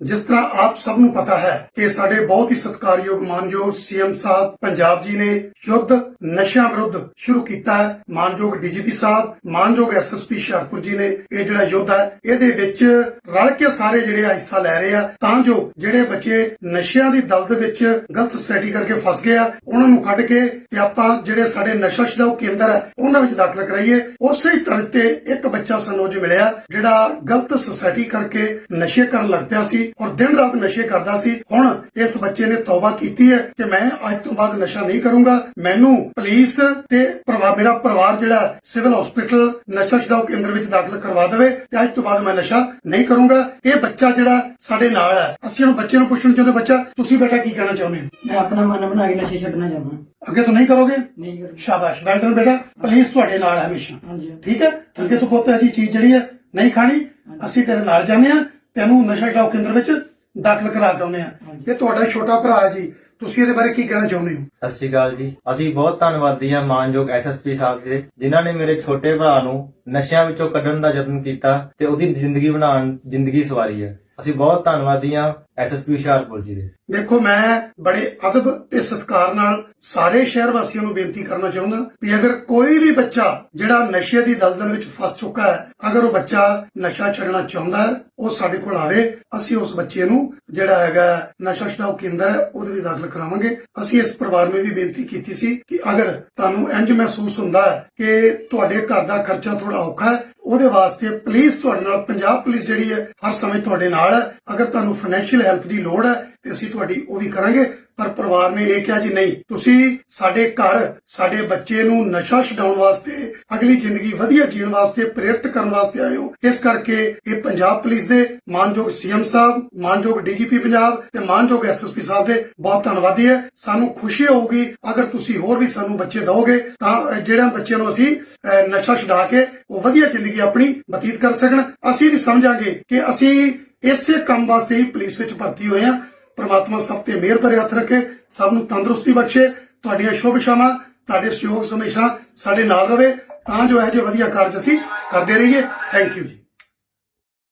ਜਿਸ ਤਰ੍ਹਾਂ ਆਪ ਸਭ ਨੂੰ ਪਤਾ ਹੈ ਕਿ ਸਾਡੇ ਬਹੁਤ ਹੀ ਸਤਿਕਾਰਯੋਗ ਮਾਨਯੋਗ ਸੀਐਮ ਸਾਹਿਬ ਪੰਜਾਬ ਜੀ ਨੇ ਯੁੱਧ ਨਸ਼ਿਆਂ ਵਿਰੁੱਧ ਸ਼ੁਰੂ ਕੀਤਾ ਹੈ। ਮਾਨਯੋਗ ਡੀਜੀਪੀ ਸਾਹਿਬ, ਮਾਨਯੋਗ ਐਸਐਸਪੀ ਹੁਸ਼ਿਆਰਪੁਰ ਜੀ ਨੇ ਇਹ ਜਿਹੜਾ ਯੁੱਧ ਹੈ, ਇਹਦੇ ਵਿੱਚ ਰਲ ਕੇ ਸਾਰੇ ਜਿਹੜੇ ਆ ਹਿੱਸਾ ਲੈ ਰਹੇ ਆ। ਤਾਂ ਜੋ ਜਿਹੜੇ ਬੱਚੇ ਨਸ਼ਿਆਂ ਦੀ ਦਲਦ ਵਿੱਚ ਗਲਤ ਸਟੱਡੀ ਕਰਕੇ ਫਸ ਗਏ ਆ, ਉਹਨਾਂ ਨੂੰ ਕੱਢ ਕੇ ਤੇ ਆਪਾਂ ਜਿਹੜੇ ਸਾਡੇ ਨਸ਼ਾ ਛਡਾਊ ਕੇਂਦਰ ਹੈ, ਉਹਨਾਂ ਵਿੱਚ ਦਾਖਲ ਕਰਾਈਏ। ਉਸੇ ਹੀ ਤਰ੍ਹਾਂ ਤੇ ਇੱਕ ਬੱਚਾ ਸਾਨੂੰ ਅੱਜ ਮਿਲਿਆ, ਜਿਹੜਾ ਗਲਤ ਸੁਸਾਇਟੀ ਕਰਕੇ ਨਸ਼ੇ ਕਰਨ ਲੱਗ ਪਿਆ ਸੀ। ਔਰ ਦਿਨ ਰਾਤ ਨਸ਼ੇ ਕਰਦਾ ਸੀ। ਹੁਣ ਇਸ ਬੱਚੇ ਨੇ ਤੌਬਾ ਕੀਤੀ ਹੈ ਕਿ ਮੈਂ ਅੱਜ ਤੋਂ ਬਾਅਦ ਨਸ਼ਾ ਨਹੀਂ ਕਰੂੰਗਾ। ਮੈਨੂੰ ਪੁਲਿਸ ਤੇ ਪਰਿਵਾਰ ਮੇਰਾ ਪਰਿਵਾਰ ਜਿਹੜਾ ਸਿਵਲ ਹਸਪੀਟਲ ਨਸ਼ਾ ਛਡਾਊ ਕੇਂਦਰ ਵਿੱਚ ਦਾਖਲ ਕਰਵਾ ਦੇਵੇ ਤੇ ਅੱਜ ਤੋਂ ਬਾਅਦ ਮੈਂ ਨਸ਼ਾ ਨਹੀਂ ਕਰੂੰਗਾ। ਇਹ ਬੱਚਾ ਜਿਹੜਾ ਸਾਡੇ ਨਾਲ ਹੈ। ਅਸੀਂ ਉਹ ਬੱਚੇ ਨੂੰ ਪੁੱਛਣਾ ਚਾਹੁੰਦੇ ਬੱਚਾ ਤੁਸੀਂ ਬੇਟਾ ਕੀ ਕਹਿਣਾ ਚਾਹੁੰਦੇ ਹੋ? ਮੈਂ ਆਪਣਾ ਮਨ ਬਣਾ ਕੇ ਨਸ਼ੇ ਛੱਡਣਾ ਚਾਹੁੰਦਾ। ਅੱਗੇ ਤੋਂ ਨਹੀਂ ਕਰੋਗੇ? ਨਹੀਂ ਕਰ ਸ਼ਾਬਾਸ਼। ਵੈਲਡਨ ਬੇਟਾ ਪੁਲਿਸ ਤੁਹਾਡੇ ਨਾਲ ਹੈ ਹਮੇਸ਼ਾ। ਹਾਂਜੀ। ਠੀਕ ਹੈ? ਅੱਗੇ ਤੋਂ ਪੁੱਤ ਇਹਦੀ ਚੀਜ਼ ਜਿਹੜੀ ਹੈ ਨਹੀਂ ਖਾਣੀ। ਅਸੀਂ ਤੇਰੇ ਨਾਲ ਜਾਂਦੇ ਆ ਤੈਨੂੰ ਨਸ਼ਾ ਛਡਾਊ ਕੇਂਦਰ ਵਿੱਚ ਦਾਖਲ ਕਰਾ ਕੇ ਆਉਂਦੇ ਆ। ਇਹ ਤੁਹਾਡਾ ਛੋਟਾ ਭਰਾ ਹੈ ਜੀ। ਤੁਸੀਂ ਇਹਦੇ ਬਾਰੇ ਕੀ ਕਹਿਣਾ ਚਾਹੁੰਦੇ ਹੋ? ਸਤਿ ਸ਼੍ਰੀ ਅਕਾਲ ਜੀ। ਅਸੀਂ ਬਹੁਤ ਧੰਨਵਾਦੀ ਹਾਂ ਮਾਨਯੋਗ ਐਸਐਸਪੀ ਸਾਹਿਬ ਦੇ ਜਿਨ੍ਹਾਂ ਨੇ ਮੇਰੇ ਛੋਟੇ ਭਰਾ ਨੂੰ ਨਸ਼ਿਆਂ ਵਿੱਚੋਂ ਕੱਢਣ ਦਾ ਯਤਨ ਕੀਤਾ ਤੇ ਉਹਦੀ ਜ਼ਿੰਦਗੀ ਬਣਾਉਣ ਜ਼ਿੰਦਗੀ ਸਵਾਰੀ ਹੈ। ਅਸੀਂ ਬਹੁਤ ਧੰਨਵਾਦੀ ਹਾਂ ਐਸਐਸਪੀ ਹੁਸ਼ਿਆਰਪੁਰ ਜੀ ਦੇ। ਦੇਖੋ, ਮੈਂ ਬੜੇ ਅਦਬ ਤੇ ਸਤਿਕਾਰ ਨਾਲ ਸਾਰੇ ਸ਼ਹਿਰ ਵਾਸੀਆਂ ਨੂੰ ਬੇਨਤੀ ਕਰਨਾ ਚਾਹੁੰਦਾ ਵੀ ਅਗਰ ਕੋਈ ਵੀ ਬੱਚਾ ਜਿਹੜਾ ਨਸ਼ੇ ਦੀ ਦਲਦਲ ਵਿੱਚ ਫਸ ਚੁੱਕਾ ਹੈ, ਅਗਰ ਉਹ ਬੱਚਾ ਨਸ਼ਾ ਛੱਡਣਾ ਚਾਹੁੰਦਾ ਹੈ, ਉਹ ਸਾਡੇ ਕੋਲ ਆਵੇ, ਅਸੀਂ ਉਸ ਬੱਚੇ ਨੂੰ ਜਿਹੜਾ ਹੈਗਾ ਨਸ਼ਾ ਛਡਾਊ ਕੇਂਦਰ ਹੈ, ਉਹਦੇ ਵਿੱਚ ਦਾਖਲ ਕਰਾਵਾਂਗੇ। ਅਸੀਂ ਇਸ ਪਰਿਵਾਰ ਨੂੰ ਵੀ ਬੇਨਤੀ ਕੀਤੀ ਸੀ ਕਿ ਅਗਰ ਤੁਹਾਨੂੰ ਇੰਜ ਮਹਿਸੂਸ ਹੁੰਦਾ ਹੈ ਕਿ ਤੁਹਾਡੇ ਘਰ ਦਾ ਖਰਚਾ ਥੋੜਾ ਔਖਾ ਹੈ ਉਹਦੇ ਵਾਸਤੇ ਪੁਲਿਸ ਤੁਹਾਡੇ ਨਾਲ, ਪੰਜਾਬ ਪੁਲਿਸ ਜਿਹੜੀ ਹੈ, ਹਰ ਸਮੇਂ ਤੁਹਾਡੇ ਨਾਲ ਹੈ। ਅਗਰ ਤੁਹਾਨੂੰ ਫਾਈਨੈਂਸ਼ੀਅਲ ਹੈਲਪ ਦੀ ਲੋੜ ਹੈ, ਤੇ ਅਸੀਂ ਤੁਹਾਡੀ ਉਹ ਵੀ ਕਰਾਂਗੇ। ਪਰ ਪਰਿਵਾਰ ਨੇ ਇਹ ਕਿਹਾ ਜੀ ਨਹੀਂ, ਤੁਸੀਂ ਸਾਡੇ ਘਰ, ਸਾਡੇ ਬੱਚੇ ਨੂੰ ਨਸ਼ਾ ਛਡਾਉਣ ਵਾਸਤੇ, ਅਗਲੀ ਜ਼ਿੰਦਗੀ ਵਧੀਆ ਜੀਣ ਵਾਸਤੇ ਪ੍ਰੇਰਿਤ ਕਰਨ ਵਾਸਤੇ ਆਏ ਹੋ। ਇਸ ਕਰਕੇ ਇਹ ਪੰਜਾਬ ਪੁਲਿਸ ਦੇ ਮਾਨਯੋਗ ਸੀਐਮ ਸਾਹਿਬ, ਮਾਨਯੋਗ ਡੀਜੀਪੀ ਪੰਜਾਬ ਤੇ ਮਾਨਯੋਗ ਐਸਐਸਪੀ ਸਾਹਿਬ ਦੇ ਬਹੁਤ ਧੰਨਵਾਦੀ ਹੈ। ਸਾਨੂੰ ਖੁਸ਼ੀ ਹੋਊਗੀ, ਅਗਰ ਤੁਸੀਂ ਹੋਰ ਵੀ ਸਾਨੂੰ ਬੱਚੇ ਦਿਓਗੇ, ਤਾਂ ਜਿਹੜਾ ਬੱਚਿਆਂ ਨੂੰ ਅਸੀਂ ਨਸ਼ਾ ਛਡਾ ਕੇ ਉਹ ਵਧੀਆ ਜ਼ਿੰਦਗੀ ਆਪਣੀ ਬਤੀਤ ਕਰ ਸਕਣ। ਅਸੀਂ ਵੀ ਸਮਝਾਂਗੇ ਕਿ ਅਸੀਂ ਇਸੇ ਕੰਮ ਵਾਸਤੇ ਹੀ ਪੁਲਿਸ ਵਿੱਚ ਭਰਤੀ ਹੋਏ ਹਾਂ। ਪ੍ਰਮਾਤਮਾ ਸਭ ਤੇ ਮਿਹਰ ਭਰੇ ਹੱਥ ਰੱਖੇ, ਸਭ ਨੂੰ ਤੰਦਰੁਸਤੀ ਬਖਸ਼ੇ, ਤੁਹਾਡੀਆਂ ਸ਼ੁਭ ਇਛਾਵਾਂ ਤੁਹਾਡੇ ਸਹਿਯੋਗ ਹਮੇਸ਼ਾ ਸਾਡੇ ਨਾਲ ਰਵੇ। ਤਾਂ ਜੋ ਇਹ ਜਿਹੇ ਵਧੀਆ ਕਾਰਜ ਅਸੀਂ ਕਰਦੇ ਰਹੀਏ। ਥੈਂਕ ਯੂ ਜੀ।